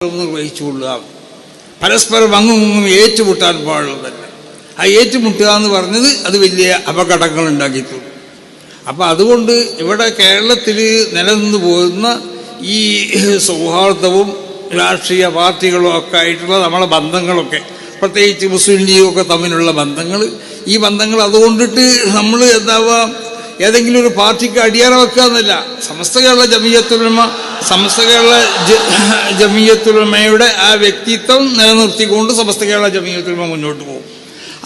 നിർവഹിച്ചുകൊള്ളുക പരസ്പരം അങ്ങും ഇങ്ങും ഏറ്റുമുട്ടാൻ പാടുള്ളതല്ല. ആ ഏറ്റുമുട്ടുക എന്ന് പറഞ്ഞത് അത് വലിയ അപകടങ്ങൾ ഉണ്ടാക്കിയിട്ടുള്ളൂ അപ്പം അതുകൊണ്ട് ഇവിടെ കേരളത്തിൽ നിലനിന്ന് പോകുന്ന ഈ സൗഹാർദ്ദവും രാഷ്ട്രീയ പാർട്ടികളും ഒക്കെ ആയിട്ടുള്ള നമ്മളെ ബന്ധങ്ങളൊക്കെ പ്രത്യേകിച്ച് മുസ്ലിം ലീഗൊക്കെ തമ്മിലുള്ള ബന്ധങ്ങൾ ഈ ബന്ധങ്ങൾ അതുകൊണ്ടിട്ട് നമ്മൾ എന്താവാം ഏതെങ്കിലും ഒരു പാർട്ടിക്ക് അടിയറ വെക്കുക എന്നല്ല സമസ്ത കേരള ജമീയത്തുലമ സമസ്ത കേരള ജമീയത്തുലമയുടെ ആ വ്യക്തിത്വം നിലനിർത്തിക്കൊണ്ട് സമസ്ത കേരള ജമീയത്തുലമ മുന്നോട്ട് പോകും.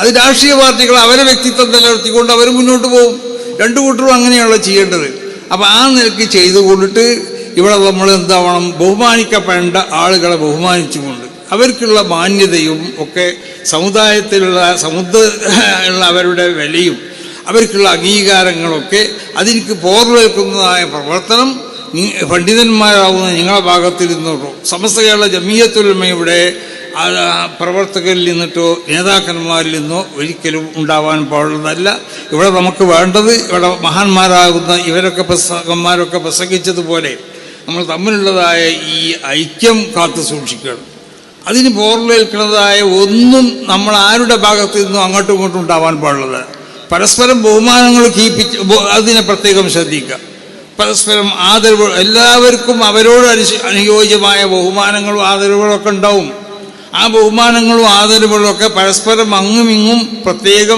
അത് രാഷ്ട്രീയ പാർട്ടികൾ അവരെ വ്യക്തിത്വം നിലനിർത്തിക്കൊണ്ട് അവർ മുന്നോട്ട് പോകും. രണ്ടു കൂട്ടരും അങ്ങനെയുള്ള ചെയ്യേണ്ടത്. അപ്പം ആ നിലയ്ക്ക് ചെയ്തു കൊണ്ടിട്ട് ഇവിടെ നമ്മൾ എന്താവണം? ബഹുമാനിക്കപ്പെടേണ്ട ആളുകളെ ബഹുമാനിച്ചുകൊണ്ട് അവർക്കുള്ള മാന്യതയും ഒക്കെ സമുദായത്തിലുള്ള സമുദ്ര ഉള്ള അവരുടെ വിലയും അവർക്കുള്ള അംഗീകാരങ്ങളൊക്കെ അതിലേക്ക് പോർവേൽക്കുന്നതായ പ്രവർത്തനം നി- പണ്ഡിതന്മാരാവുന്ന നിങ്ങളുടെ ഭാഗത്തിൽ നിന്നോട്ടോ സമസ്ത കേരള ജമീയത്തുലമയുടെ ആ പ്രവർത്തകരിൽ നിന്നിട്ടോ നേതാക്കന്മാരിൽ നിന്നോ ഒരിക്കലും ഉണ്ടാവാൻ പാടുള്ളതല്ല. ഇവിടെ നമുക്ക് വേണ്ടത് ഇവിടെ മഹാന്മാരാകുന്ന ഇവരൊക്കെ പ്രസംഗന്മാരൊക്കെ പ്രസംഗിച്ചതുപോലെ നമ്മൾ തമ്മിലുള്ളതായ ഈ ഐക്യം കാത്തു സൂക്ഷിക്കണം. അതിന് പോർലേൽക്കുന്നതായ ഒന്നും നമ്മൾ ആരുടെ ഭാഗത്തു നിന്നും അങ്ങോട്ടും ഇങ്ങോട്ടും ഉണ്ടാവാൻ പാടുള്ളത്? പരസ്പരം ബഹുമാനങ്ങൾ കീപ്പിച്ച് അതിനെ പ്രത്യേകം ശ്രദ്ധിക്കുക. പരസ്പരം ആദരവ് എല്ലാവർക്കും അവരോട് അനുയോജ്യമായ ബഹുമാനങ്ങളും ആദരവുകളൊക്കെ ഉണ്ടാവും. ആ ബഹുമാനങ്ങളും ആദരവുകളൊക്കെ പരസ്പരം അങ്ങും ഇങ്ങും പ്രത്യേകം